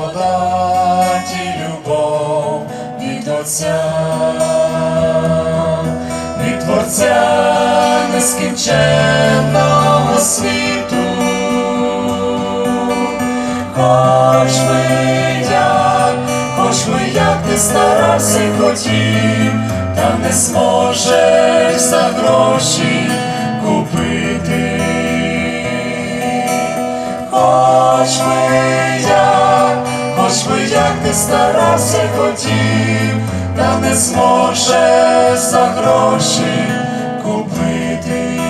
благодаті любов від Отця, від Творця нескінченного світу, хоч би як, хоч би як ти старався й хотів, та не зможеш за ти старався й хотів, та не зможеш за гроші купити.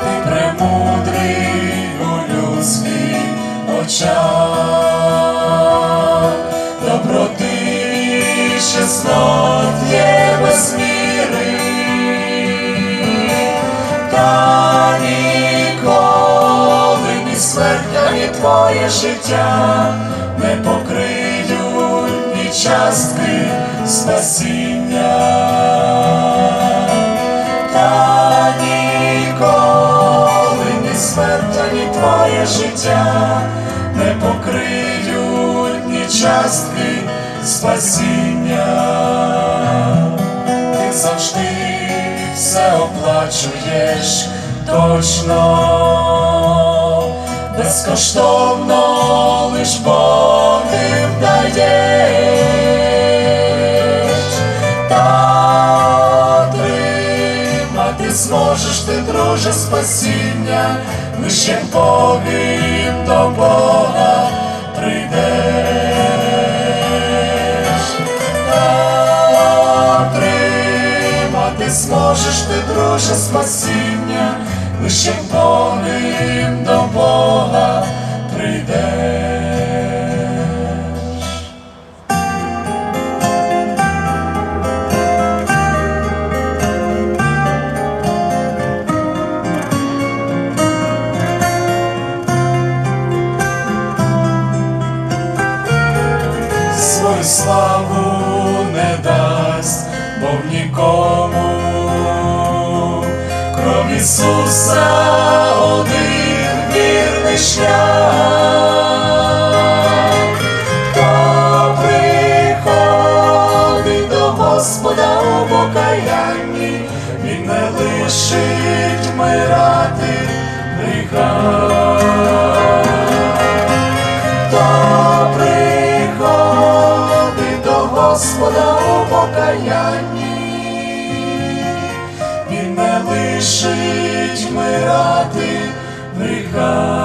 Ти премудрий у людських очах, доброти чеснот є без міри, та ніколи ні смерть, ні твоє життя не покриють ні частки спасіння. Та ніколи ні смерть, ні твоє життя не покриють ні частки спасіння. Ти завжди все оплачуєш точно, безкоштовно лиш Богим зможеш ти, друже, спасіння, як Богим до Бога прийдеш. Та отримати зможеш ти, друже, спасіння, лише ще Богим до Бога славу не дасть Бог нікому, кров Ісуса один вірний шлях, хто приходить до Господа у покаянні, Він не лишить вмирати гріха Господа у покаянні, Він не лишить мирати в гріхах.